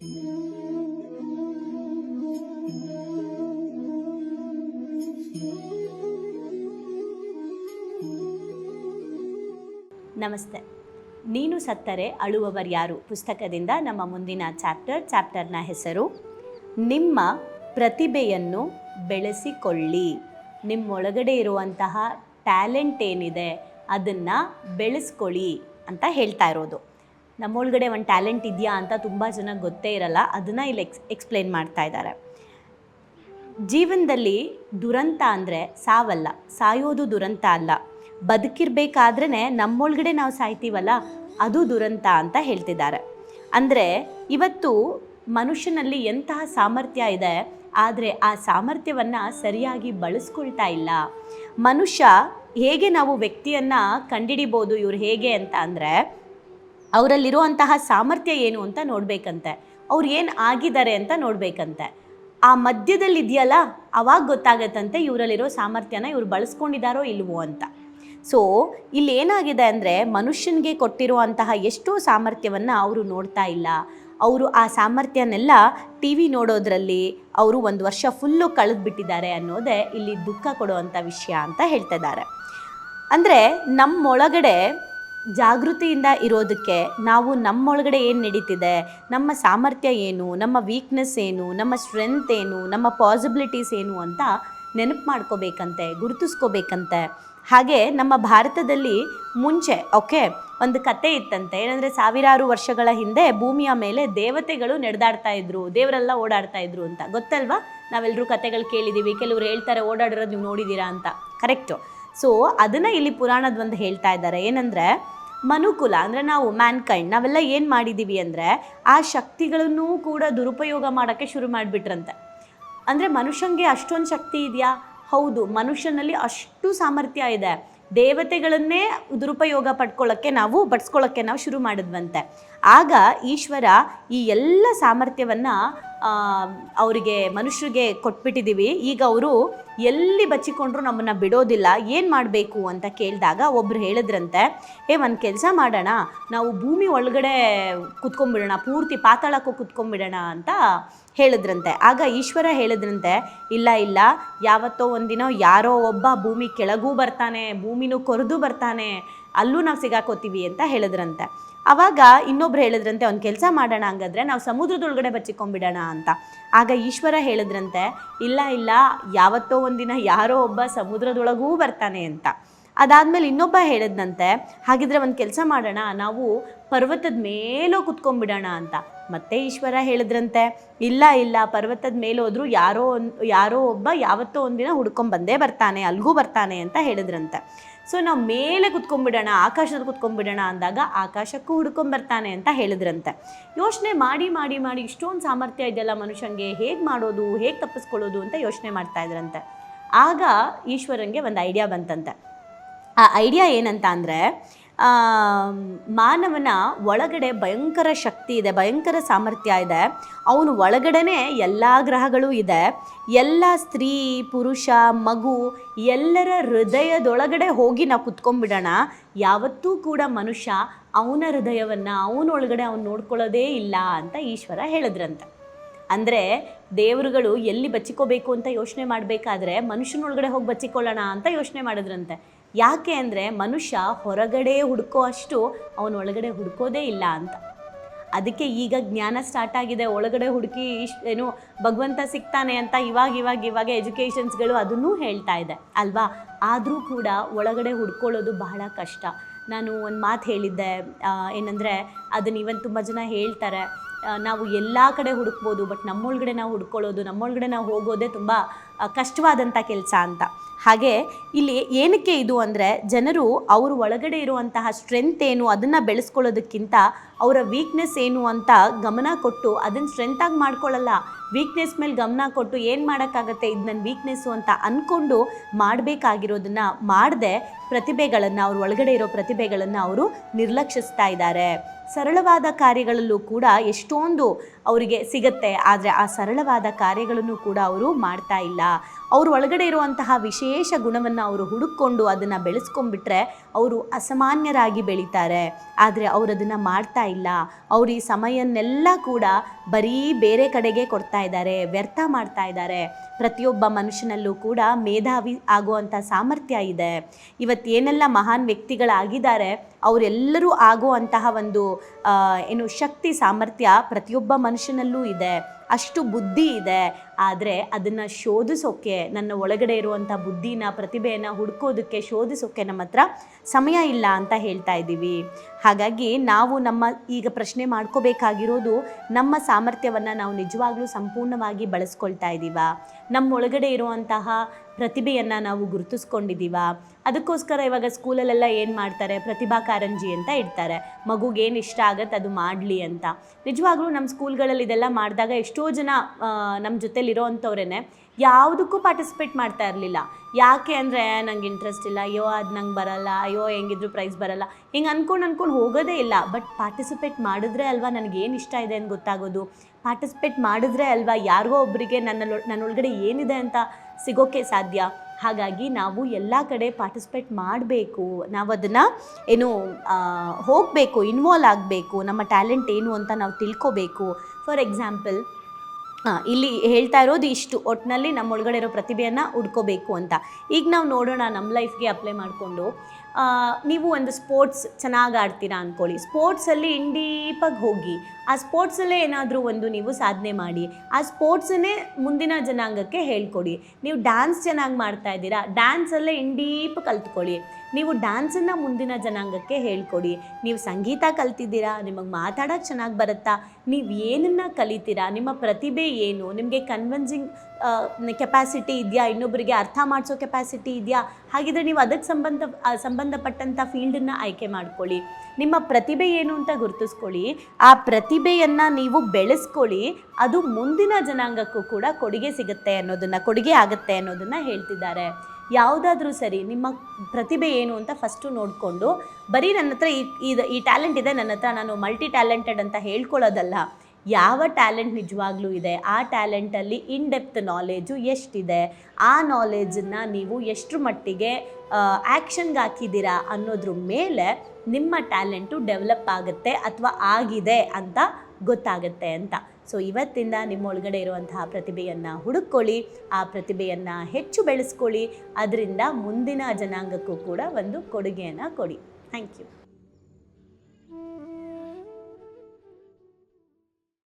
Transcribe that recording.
ನಮಸ್ತೆ. ನೀನು ಸತ್ತರೆ ಅಳುವವರ್ಯಾರು ಪುಸ್ತಕದಿಂದ ನಮ್ಮ ಮುಂದಿನ ಚಾಪ್ಟರ್, ಚಾಪ್ಟರ್ನ ಹೆಸರು, ನಿಮ್ಮ ಪ್ರತಿಭೆಯನ್ನು ಬೆಳೆಸಿಕೊಳ್ಳಿ. ನಿಮ್ಮೊಳಗಡೆ ಇರುವಂತಹ ಟ್ಯಾಲೆಂಟ್ ಏನಿದೆ, ಅದನ್ನು ಬೆಳೆಸ್ಕೊಳ್ಳಿ ಅಂತ ಹೇಳ್ತಾ ಇರೋದು. ನಮ್ಮೊಳಗಡೆ ಒಂದು ಟ್ಯಾಲೆಂಟ್ ಇದೆಯಾ ಅಂತ ತುಂಬ ಜನ ಗೊತ್ತೇ ಇರಲ್ಲ, ಅದನ್ನು ಇಲ್ಲಿ ಎಕ್ಸ್ ಎಕ್ಸ್ಪ್ಲೇನ್ ಮಾಡ್ತಾ ಇದ್ದಾರೆ. ಜೀವನದಲ್ಲಿ ದುರಂತ ಅಂದರೆ ಸಾವಲ್ಲ, ಸಾಯೋದು ದುರಂತ ಅಲ್ಲ. ಬದುಕಿರ್ಬೇಕಾದ್ರೇ ನಮ್ಮೊಳಗಡೆ ನಾವು ಸಾಯ್ತೀವಲ್ಲ, ಅದು ದುರಂತ ಅಂತ ಹೇಳ್ತಿದ್ದಾರೆ. ಅಂದರೆ ಇವತ್ತು ಮನುಷ್ಯನಲ್ಲಿ ಎಂತಹ ಸಾಮರ್ಥ್ಯ ಇದೆ, ಆದರೆ ಆ ಸಾಮರ್ಥ್ಯವನ್ನು ಸರಿಯಾಗಿ ಬಳಸ್ಕೊಳ್ತಾ ಇಲ್ಲ. ಮನುಷ್ಯ ಹೇಗೆ ನಾವು ವ್ಯಕ್ತಿಯನ್ನು ಕಂಡಿಡಿಬೋದು, ಇವ್ರು ಹೇಗೆ ಅಂತ ಅಂದರೆ ಅವರಲ್ಲಿರುವಂತಹ ಸಾಮರ್ಥ್ಯ ಏನು ಅಂತ ನೋಡಬೇಕಂತೆ. ಅವ್ರು ಏನು ಆಗಿದ್ದಾರೆ ಅಂತ ನೋಡಬೇಕಂತೆ. ಆ ಮಧ್ಯದಲ್ಲಿ ಇದೆಯಲ್ಲ ಅವಾಗ ಗೊತ್ತಾಗತ್ತಂತೆ ಇವರಲ್ಲಿರೋ ಸಾಮರ್ಥ್ಯನ ಇವ್ರು ಬಳಸ್ಕೊಂಡಿದ್ದಾರೋ ಇಲ್ವೋ ಅಂತ. ಸೊ ಇಲ್ಲಿ ಏನಾಗಿದೆ ಅಂದರೆ ಮನುಷ್ಯನಿಗೆ ಕೊಟ್ಟಿರುವಂತಹ ಎಷ್ಟೋ ಸಾಮರ್ಥ್ಯವನ್ನು ಅವರು ನೋಡ್ತಾ ಇಲ್ಲ. ಅವರು ಆ ಸಾಮರ್ಥ್ಯನೆಲ್ಲ ಟಿ ವಿ ನೋಡೋದ್ರಲ್ಲಿ ಅವರು ಒಂದು ವರ್ಷ ಫುಲ್ಲು ಕಳೆದ್ಬಿಟ್ಟಿದ್ದಾರೆ ಅನ್ನೋದೇ ಇಲ್ಲಿ ದುಃಖ ಕೊಡುವಂಥ ವಿಷಯ ಅಂತ ಹೇಳ್ತಿದ್ದಾರೆ ಅಂದರೆ ನಮ್ಮೊಳಗಡೆ ಜಾಗೃತಿಯಿಂದ ಇರೋದಕ್ಕೆ ನಾವು ನಮ್ಮೊಳಗಡೆ ಏನು ನಡೀತಿದೆ? ನಮ್ಮ ಸಾಮರ್ಥ್ಯ ಏನು? ನಮ್ಮ ವೀಕ್ನೆಸ್ ಏನು? ನಮ್ಮ ಸ್ಟ್ರೆಂತ್ ಏನು? ನಮ್ಮ ಪಾಸಿಬಿಲಿಟೀಸ್ ಏನು ಅಂತ ನೆನಪು ಮಾಡ್ಕೋಬೇಕಂತೆ, ಗುರುತಿಸ್ಕೋಬೇಕಂತೆ. ಹಾಗೆ ನಮ್ಮ ಭಾರತದಲ್ಲಿ ಮುಂಚೆ ಓಕೆ ಒಂದು ಕತೆ ಇತ್ತಂತೆ. ಏನಂದರೆ ಸಾವಿರಾರು ವರ್ಷಗಳ ಹಿಂದೆ ಭೂಮಿಯ ಮೇಲೆ ದೇವತೆಗಳು ನಡೆದಾಡ್ತಾ ಇದ್ರು, ದೇವರೆಲ್ಲ ಓಡಾಡ್ತಾ ಇದ್ರು ಅಂತ. ಗೊತ್ತಲ್ವಾ? ನಾವೆಲ್ಲರೂ ಕತೆಗಳು ಕೇಳಿದ್ದೀವಿ ಕೆಲವರು ಹೇಳ್ತಾರೆ, ಓಡಾಡಿರೋದು ನೀವು ನೋಡಿದ್ದೀರಾ ಅಂತ. ಕರೆಕ್ಟು ಸೊ ಅದನ್ನು ಇಲ್ಲಿ ಪುರಾಣದ ಒಂದು ಹೇಳ್ತಾ ಇದ್ದಾರೆ. ಏನಂದರೆ, ಮನುಕುಲ, ಅಂದರೆ ನಾವು ಮ್ಯಾನ್ಕೈಂಡ್ ನಾವೆಲ್ಲ ಏನು ಮಾಡಿದ್ದೀವಿ ಅಂದರೆ, ಆ ಶಕ್ತಿಗಳನ್ನೂ ಕೂಡ ದುರುಪಯೋಗ ಮಾಡೋಕ್ಕೆ ಶುರು ಮಾಡಿಬಿಟ್ರಂತೆ. ಅಂದರೆ ಮನುಷ್ಯನಿಗೆ ಅಷ್ಟೊಂದು ಶಕ್ತಿ ಇದೆಯಾ? ಹೌದು, ಮನುಷ್ಯನಲ್ಲಿ ಅಷ್ಟು ಸಾಮರ್ಥ್ಯ ಇದೆ. ದೇವತೆಗಳನ್ನೇ ದುರುಪಯೋಗ ಪಡ್ಕೊಳ್ಳೋಕ್ಕೆ ನಾವು ಬಡ್ಸ್ಕೊಳ್ಳೋಕ್ಕೆ ನಾವು ಶುರು ಮಾಡಿದ್ವಂತೆ. ಆಗ ಈಶ್ವರ ಈ ಎಲ್ಲ ಸಾಮರ್ಥ್ಯವನ್ನು ಅವರಿಗೆ, ಮನುಷ್ಯರಿಗೆ ಕೊಟ್ಬಿಟ್ಟಿದ್ದೀವಿ ಈಗ ಅವರು ಎಲ್ಲಿ ಬಚ್ಚಿಕೊಂಡ್ರು ನಮ್ಮನ್ನು ಬಿಡೋದಿಲ್ಲ, ಏನು ಮಾಡಬೇಕು ಅಂತ ಕೇಳಿದಾಗ ಒಬ್ರು ಹೇಳಿದ್ರಂತೆ ಏ ಒಂದು ಕೆಲಸ ಮಾಡೋಣ, ನಾವು ಭೂಮಿ ಒಳಗಡೆ ಕುತ್ಕೊಂಡ್ಬಿಡೋಣ, ಪೂರ್ತಿ ಪಾತಾಳಕ್ಕೂ ಕುತ್ಕೊಂಡ್ಬಿಡೋಣ ಅಂತ ಹೇಳಿದ್ರಂತೆ. ಆಗ ಈಶ್ವರ ಹೇಳಿದ್ರಂತೆ, ಇಲ್ಲ ಇಲ್ಲ, ಯಾವತ್ತೋ ಒಂದಿನ ಯಾರೋ ಒಬ್ಬ ಭೂಮಿ ಕೆಳಗೂ ಬರ್ತಾನೆ, ಭೂಮಿನೂ ಕೊರೆದು ಬರ್ತಾನೆ ಅಲ್ಲೂ ನಾವು ಸಿಗಾಕೋತೀವಿ ಅಂತ ಹೇಳಿದ್ರಂತೆ. ಅವಾಗ ಇನ್ನೊಬ್ರು ಹೇಳಿದ್ರಂತೆ ಒಂದು ಕೆಲಸ ಮಾಡೋಣ ಹಂಗಾದ್ರೆ ನಾವು ಸಮುದ್ರದೊಳಗಡೆ ಬಚ್ಚಿಕೊಂಡ್ಬಿಡೋಣ ಅಂತ. ಆಗ ಈಶ್ವರ ಹೇಳಿದ್ರಂತೆ, ಇಲ್ಲ ಇಲ್ಲ, ಯಾವತ್ತೋ ಒಂದಿನ ಯಾರೋ ಒಬ್ಬ ಸಮುದ್ರದೊಳಗೂ ಬರ್ತಾನೆ ಅಂತ. ಅದಾದಮೇಲೆ ಇನ್ನೊಬ್ಬ ಹೇಳಿದ್ನಂತೆ, ಹಾಗಿದ್ರೆ ಒಂದು ಕೆಲಸ ಮಾಡೋಣ, ನಾವು ಪರ್ವತದ ಮೇಲೂ ಕುತ್ಕೊಂಡ್ಬಿಡೋಣ ಅಂತ. ಮತ್ತೆ ಈಶ್ವರ ಹೇಳಿದ್ರಂತೆ, ಇಲ್ಲ ಇಲ್ಲ, ಪರ್ವತದ ಮೇಲೆ ಯಾರೋ ಒಂದು, ಯಾರೋ ಒಬ್ಬ ಯಾವತ್ತೋ ಒಂದಿನ ಹುಡ್ಕೊಂಬಂದೇ ಬರ್ತಾನೆ, ಅಲ್ಗೂ ಬರ್ತಾನೆ ಅಂತ ಹೇಳಿದ್ರಂತೆ. ಸೊ ನಾವು ಮೇಲೆ ಕುತ್ಕೊಂಡ್ಬಿಡೋಣ, ಆಕಾಶದಲ್ಲಿ ಕುತ್ಕೊಂಡ್ಬಿಡೋಣ ಅಂದಾಗ ಆಕಾಶಕ್ಕೂ ಹುಡ್ಕೊಂಬರ್ತಾನೆ ಅಂತ ಹೇಳಿದ್ರಂತೆ. ಯೋಚನೆ ಮಾಡಿ ಮಾಡಿ ಮಾಡಿ ಇಷ್ಟೊಂದು ಸಾಮರ್ಥ್ಯ ಇದೆಯಲ್ಲ ಮನುಷ್ಯನಿಗೆ ಹೇಗೆ ಮಾಡೋದು, ಹೇಗೆ ತಪ್ಪಿಸ್ಕೊಳ್ಳೋದು ಅಂತ ಯೋಚನೆ ಮಾಡ್ತಾ ಇದ್ರಂತೆ. ಆಗ ಈಶ್ವರಂಗೆ ಒಂದು ಐಡಿಯಾ ಬಂತಂತೆ. ಆ ಐಡಿಯಾ ಏನಂತ ಅಂದರೆ ಮಾನವನ ಒಳಗಡೆ ಭಯಂಕರ ಶಕ್ತಿ ಇದೆ, ಭಯಂಕರ ಸಾಮರ್ಥ್ಯ ಇದೆ. ಅವನು ಒಳಗಡೆನೆ ಎಲ್ಲ ಗ್ರಹಗಳು ಇದೆ. ಎಲ್ಲ ಸ್ತ್ರೀ, ಪುರುಷ, ಮಗು ಎಲ್ಲರ ಹೃದಯದೊಳಗಡೆ ಹೋಗಿ ನಾವು ಕುತ್ಕೊಂಡ್ಬಿಡೋಣ. ಯಾವತ್ತೂ ಕೂಡ ಮನುಷ್ಯ ಅವನ ಹೃದಯವನ್ನು ಅವನೊಳಗಡೆ ಅವನು ನೋಡ್ಕೊಳ್ಳೋದೇ ಇಲ್ಲ ಅಂತ ಈಶ್ವರ ಹೇಳಿದ್ರಂತೆ. ಅಂದರೆ ದೇವರುಗಳು ಎಲ್ಲಿ ಬಚ್ಚಿಕೋಬೇಕು ಅಂತ ಯೋಚನೆ ಮಾಡಬೇಕಾದ್ರೆ ಮನುಷ್ಯನೊಳಗಡೆ ಹೋಗಿ ಬಚ್ಚಿಕೊಳ್ಳೋಣ ಅಂತ ಯೋಚನೆ ಮಾಡಿದ್ರಂತೆ. ಯಾಕೆ ಅಂದರೆ ಮನುಷ್ಯ ಹೊರಗಡೆ ಹುಡುಕೋ ಅಷ್ಟು ಅವನ ಒಳಗಡೆ ಹುಡುಕೋದೇ ಇಲ್ಲ ಅಂತ. ಅದಕ್ಕೆ ಈಗ ಜ್ಞಾನ ಸ್ಟಾರ್ಟ್ ಆಗಿದೆ, ಒಳಗಡೆ ಹುಡುಕಿ ಏನು ಭಗವಂತ ಸಿಗ್ತಾನೆ ಅಂತ ಇವಾಗ ಇವಾಗ ಇವಾಗ ಎಜುಕೇಷನ್ಸ್ಗಳು ಅದನ್ನೂ ಹೇಳ್ತಾ ಇದೆ. ಅಲ್ವಾ? ಆದರೂ ಕೂಡ ಒಳಗಡೆ ಹುಡ್ಕೊಳ್ಳೋದು ಬಹಳ ಕಷ್ಟ. ನಾನು ಒಂದು ಮಾತು ಹೇಳಿದ್ದೆ ಏನಂದರೆ ಅದನ್ನ ಇವನ್ ತುಂಬ ಜನ ಹೇಳ್ತಾರೆ ನಾವು ಎಲ್ಲ ಕಡೆ ಹುಡುಕ್ಬೋದು ಬಟ್ ನಮ್ಮೊಳಗಡೆ ನಾವು ಹುಡ್ಕೊಳ್ಳೋದು, ನಮ್ಮೊಳಗಡೆ ನಾವು ಹೋಗೋದೇ ತುಂಬ ಕಷ್ಟವಾದಂಥ ಕೆಲಸ ಅಂತ. ಹಾಗೆ ಇಲ್ಲಿ ಏನಕ್ಕೆ ಇದು ಅಂದರೆ ಜನರು ಅವರು ಒಳಗಡೆ ಇರುವಂತಹ ಸ್ಟ್ರೆಂತ್ ಏನು, ಅದನ್ನು ಬೆಳೆಸ್ಕೊಳ್ಳೋದಕ್ಕಿಂತ ಅವರ ವೀಕ್ನೆಸ್ ಏನು ಅಂತ ಗಮನ ಕೊಟ್ಟು ಅದನ್ನು ಸ್ಟ್ರೆಂತಾಗಿ ಮಾಡ್ಕೊಳ್ಳಲ್ಲ. ವೀಕ್ನೆಸ್ ಮೇಲೆ ಗಮನ ಕೊಟ್ಟು ಏನು ಮಾಡೋಕ್ಕಾಗತ್ತೆ ಇದು ನನ್ನ ವೀಕ್ನೆಸ್ಸು ಅಂತ ಅಂದ್ಕೊಂಡು ಮಾಡಬೇಕಾಗಿರೋದನ್ನು ಮಾಡದೆ ಪ್ರತಿಭೆಗಳನ್ನು, ಅವ್ರ ಒಳಗಡೆ ಇರೋ ಪ್ರತಿಭೆಗಳನ್ನು ಅವರು ನಿರ್ಲಕ್ಷಿಸ್ತಾ ಇದ್ದಾರೆ. ಸರಳವಾದ ಕಾರ್ಯಗಳಲ್ಲೂ ಕೂಡ ಎಷ್ಟೊಂದು ಅವರಿಗೆ ಸಿಗತ್ತೆ, ಆದರೆ ಆ ಸರಳವಾದ ಕಾರ್ಯಗಳನ್ನು ಕೂಡ ಅವರು ಮಾಡ್ತಾ ಇಲ್ಲ. ಅವ್ರ ಒಳಗಡೆ ಇರುವಂತಹ ವಿಶೇಷ ಗುಣವನ್ನು ಅವರು ಹುಡುಕೊಂಡು ಅದನ್ನು ಬೆಳೆಸ್ಕೊಂಡ್ಬಿಟ್ರೆ ಅವರು ಅಸಾಮಾನ್ಯರಾಗಿ ಬೆಳೀತಾರೆ. ಆದರೆ ಅವರು ಅದನ್ನು ಮಾಡ್ತಾ ಇಲ್ಲ. ಅವ್ರ ಈ ಸಮಯನ್ನೆಲ್ಲ ಕೂಡ ಬರೀ ಬೇರೆ ಕಡೆಗೆ ಕೊಡ್ತಾ ಇದ್ದಾರೆ, ವ್ಯರ್ಥ ಮಾಡ್ತಾ ಇದ್ದಾರೆ. ಪ್ರತಿಯೊಬ್ಬ ಮನುಷ್ಯನಲ್ಲೂ ಕೂಡ ಮೇಧಾವಿ ಆಗುವಂಥ ಸಾಮರ್ಥ್ಯ ಇದೆ. ಇವತ್ತೇನೆಲ್ಲ ಮಹಾನ್ ವ್ಯಕ್ತಿಗಳಾಗಿದ್ದಾರೆ ಅವರೆಲ್ಲರೂ ಆಗುವಂತಹ ಒಂದು ಏನು ಶಕ್ತಿ ಸಾಮರ್ಥ್ಯ ಪ್ರತಿಯೊಬ್ಬ ಮನುಷ್ಯನಲ್ಲೂ ಇದೆ. ಅಷ್ಟು ಬುದ್ಧಿ ಇದೆ, ಆದರೆ ಅದನ್ನು ಶೋಧಿಸೋಕ್ಕೆ ನನ್ನ ಒಳಗಡೆ ಇರುವಂಥ ಬುದ್ಧಿನ, ಪ್ರತಿಭೆಯನ್ನು ಹುಡ್ಕೋದಕ್ಕೆ ಶೋಧಿಸೋಕ್ಕೆ ನಮ್ಮ ಹತ್ರ ಸಮಯ ಇಲ್ಲ ಅಂತ ಹೇಳ್ತಾ ಇದ್ದೀವಿ. ಹಾಗಾಗಿ ನಾವು ನಮ್ಮ ಈಗ ಪ್ರಶ್ನೆ ಮಾಡ್ಕೋಬೇಕಾಗಿರೋದು ನಮ್ಮ ಸಾಮರ್ಥ್ಯವನ್ನು ನಾವು ನಿಜವಾಗ್ಲೂ ಸಂಪೂರ್ಣವಾಗಿ ಬಳಸ್ಕೊಳ್ತಾ ಇದ್ದೀವ ನಮ್ಮ ಒಳಗಡೆ ಇರುವಂತಹ ಪ್ರತಿಭೆಯನ್ನು ನಾವು ಗುರುತಿಸ್ಕೊಂಡಿದ್ದೀವ ಅದಕ್ಕೋಸ್ಕರ ಇವಾಗ ಸ್ಕೂಲಲ್ಲೆಲ್ಲ ಏನು ಮಾಡ್ತಾರೆ? ಪ್ರತಿಭಾ ಕಾರಂಜಿ ಅಂತ ಇಡ್ತಾರೆ. ಮಗುಗೆ ಏನು ಇಷ್ಟ ಆಗತ್ತೆ ಅದು ಮಾಡಲಿ ಅಂತ. ನಿಜವಾಗ್ಲೂ ನಮ್ಮ ಸ್ಕೂಲ್ಗಳಲ್ಲಿ ಇದೆಲ್ಲ ಮಾಡಿದಾಗ ಎಷ್ಟೋ ಜನ ನಮ್ಮ ಜೊತೆಲಿರೋ ಅಂಥವ್ರೇ ಯಾವುದಕ್ಕೂ ಪಾರ್ಟಿಸಿಪೇಟ್ ಮಾಡ್ತಾ ಇರಲಿಲ್ಲ. ಯಾಕೆ ಅಂದರೆ, ನಂಗೆ ಇಂಟ್ರೆಸ್ಟ್ ಇಲ್ಲ, ಅಯ್ಯೋ, ಅದು ನಂಗೆ ಬರಲ್ಲ, ಅಯ್ಯೋ, ಹೆಂಗಿದ್ರು ಪ್ರೈಸ್ ಬರಲ್ಲ. ಹಿಂಗೆ ಅಂದ್ಕೊಂಡು ಅಂದ್ಕೊಂಡು ಹೋಗೋದೇ ಇಲ್ಲ. ಬಟ್ ಪಾರ್ಟಿಸಿಪೇಟ್ ಮಾಡಿದ್ರೆ ಅಲ್ವಾ ನನಗೆ ಏನು ಇಷ್ಟ ಇದೆ ಅಂತ ಗೊತ್ತಾಗೋದು? ಪಾರ್ಟಿಸಿಪೇಟ್ ಮಾಡಿದ್ರೆ ಅಲ್ವಾ ಯಾರಿಗೋ ಒಬ್ಬರಿಗೆ ನನ್ನ ನನ್ನೊಳಗಡೆ ಏನಿದೆ ಅಂತ ಸಿಗೋಕ್ಕೆ ಸಾಧ್ಯ? ಹಾಗಾಗಿ ನಾವು ಎಲ್ಲ ಕಡೆ ಪಾರ್ಟಿಸಿಪೇಟ್ ಮಾಡಬೇಕು. ನಾವು ಅದನ್ನು ಏನು ಹೋಗಬೇಕು ಇನ್ವಾಲ್ವ್ ಆಗಬೇಕು. ನಮ್ಮ ಟ್ಯಾಲೆಂಟ್ ಏನು ಅಂತ ನಾವು ತಿಳ್ಕೊಬೇಕು. ಫಾರ್ ಎಕ್ಸಾಂಪಲ್ ಹಾಂ, ಇಲ್ಲಿ ಹೇಳ್ತಾ ಇರೋದು ಇಷ್ಟು. ಒಟ್ಟಿನಲ್ಲಿ ನಮ್ಮ ಒಳಗಡೆ ಇರೋ ಪ್ರತಿಭೆಯನ್ನು ಹುಡ್ಕೋಬೇಕು ಅಂತ. ಈಗ ನಾವು ನೋಡೋಣ ನಮ್ಮ ಲೈಫ್ಗೆ ಅಪ್ಲೈ ಮಾಡಿಕೊಂಡು. ನೀವು ಒಂದು ಸ್ಪೋರ್ಟ್ಸ್ ಚೆನ್ನಾಗಿ ಆಡ್ತೀರಾ ಅಂದ್ಕೊಳ್ಳಿ ಸ್ಪೋರ್ಟ್ಸಲ್ಲಿ ಇನ್ ಡೀಪಾಗಿ ಹೋಗಿ ಆ ಸ್ಪೋರ್ಟ್ಸಲ್ಲೇ ಏನಾದರೂ ಒಂದು ನೀವು ಸಾಧನೆ ಮಾಡಿ, ಆ ಸ್ಪೋರ್ಟ್ಸನ್ನೇ ಮುಂದಿನ ಜನಾಂಗಕ್ಕೆ ಹೇಳ್ಕೊಡಿ. ನೀವು ಡ್ಯಾನ್ಸ್ ಚೆನ್ನಾಗಿ ಮಾಡ್ತಾ ಇದ್ದೀರಾ, ಡ್ಯಾನ್ಸಲ್ಲೇ ಇಂಡೀಪ್ ಡೀಪ್ ಕಲ್ತ್ಕೊಳ್ಳಿ. ನೀವು ಡ್ಯಾನ್ಸನ್ನು ಮುಂದಿನ ಜನಾಂಗಕ್ಕೆ ಹೇಳ್ಕೊಡಿ. ನೀವು ಸಂಗೀತ ಕಲ್ತಿದ್ದೀರಾ, ನಿಮಗೆ ಮಾತಾಡೋಕ್ಕೆ ಚೆನ್ನಾಗಿ ಬರುತ್ತಾ, ನೀವು ಏನನ್ನು ಕಲಿತೀರಾ, ನಿಮ್ಮ ಪ್ರತಿಭೆ ಏನು, ನಿಮಗೆ ಕನ್ವಿನ್ಸಿಂಗ್ ಕೆಪಾಸಿಟಿ ಇದೆಯಾ ಇನ್ನೊಬ್ಬರಿಗೆ ಅರ್ಥ ಮಾಡಿಸೋ ಕೆಪಾಸಿಟಿ ಇದೆಯಾ, ಹಾಗಿದ್ರೆ ನೀವು ಅದಕ್ಕೆ ಸಂಬಂಧ ಸಂಬಂಧಪಟ್ಟಂಥ ಫೀಲ್ಡನ್ನು ಆಯ್ಕೆ ಮಾಡ್ಕೊಳ್ಳಿ. ನಿಮ್ಮ ಪ್ರತಿಭೆ ಏನು ಅಂತ ಗುರುತಿಸ್ಕೊಳ್ಳಿ. ಆ ಪ್ರತಿಭೆಯನ್ನು ನೀವು ಬೆಳೆಸ್ಕೊಳ್ಳಿ, ಅದು ಮುಂದಿನ ಜನಾಂಗಕ್ಕೂ ಕೂಡ ಕೊಡುಗೆ ಸಿಗುತ್ತೆ ಅನ್ನೋದನ್ನು, ಕೊಡುಗೆ ಆಗುತ್ತೆ ಅನ್ನೋದನ್ನು ಹೇಳ್ತಿದ್ದಾರೆ. ಯಾವುದಾದ್ರೂ ಸರಿ, ನಿಮ್ಮ ಪ್ರತಿಭೆ ಏನು ಅಂತ ಫಸ್ಟು ನೋಡಿಕೊಂಡು, ಬರೀ ನನ್ನ ಹತ್ರ ಈ ಈ ಟ್ಯಾಲೆಂಟ್ ಇದೆ ನನ್ನ ಹತ್ರ ನಾನು ಮಲ್ಟಿ ಟ್ಯಾಲೆಂಟೆಡ್ ಅಂತ ಹೇಳ್ಕೊಳ್ಳೋದಲ್ಲ ಯಾವ ಟ್ಯಾಲೆಂಟ್ ನಿಜವಾಗ್ಲೂ ಇದೆ? ಆ ಟ್ಯಾಲೆಂಟಲ್ಲಿ ಇನ್ ಡೆಪ್ತ್ ನಾಲೆಜು ಎಷ್ಟಿದೆ? ಆ ನಾಲೇಜನ್ನು ನೀವು ಎಷ್ಟು ಮಟ್ಟಿಗೆ ಆ್ಯಕ್ಷನ್ಗೆ ಹಾಕಿದ್ದೀರಾ ಅನ್ನೋದ್ರ ಮೇಲೆ ನಿಮ್ಮ ಟ್ಯಾಲೆಂಟು ಡೆವಲಪ್ ಆಗುತ್ತೆ ಅಥವಾ ಆಗಿದೆ ಅಂತ ಗೊತ್ತಾಗುತ್ತೆ ಅಂತ. ಸೊ ಇವತ್ತಿಂದ ನಿಮ್ಮೊಳಗಡೆ ಇರುವಂತಹ ಪ್ರತಿಭೆಯನ್ನು ಹುಡುಕೊಳ್ಳಿ ಆ ಪ್ರತಿಭೆಯನ್ನು ಹೆಚ್ಚು ಬೆಳೆಸ್ಕೊಳ್ಳಿ. ಅದರಿಂದ ಮುಂದಿನ ಜನಾಂಗಕ್ಕೂ ಕೂಡ ಒಂದು ಕೊಡುಗೆಯನ್ನು ಕೊಡಿ. Thank you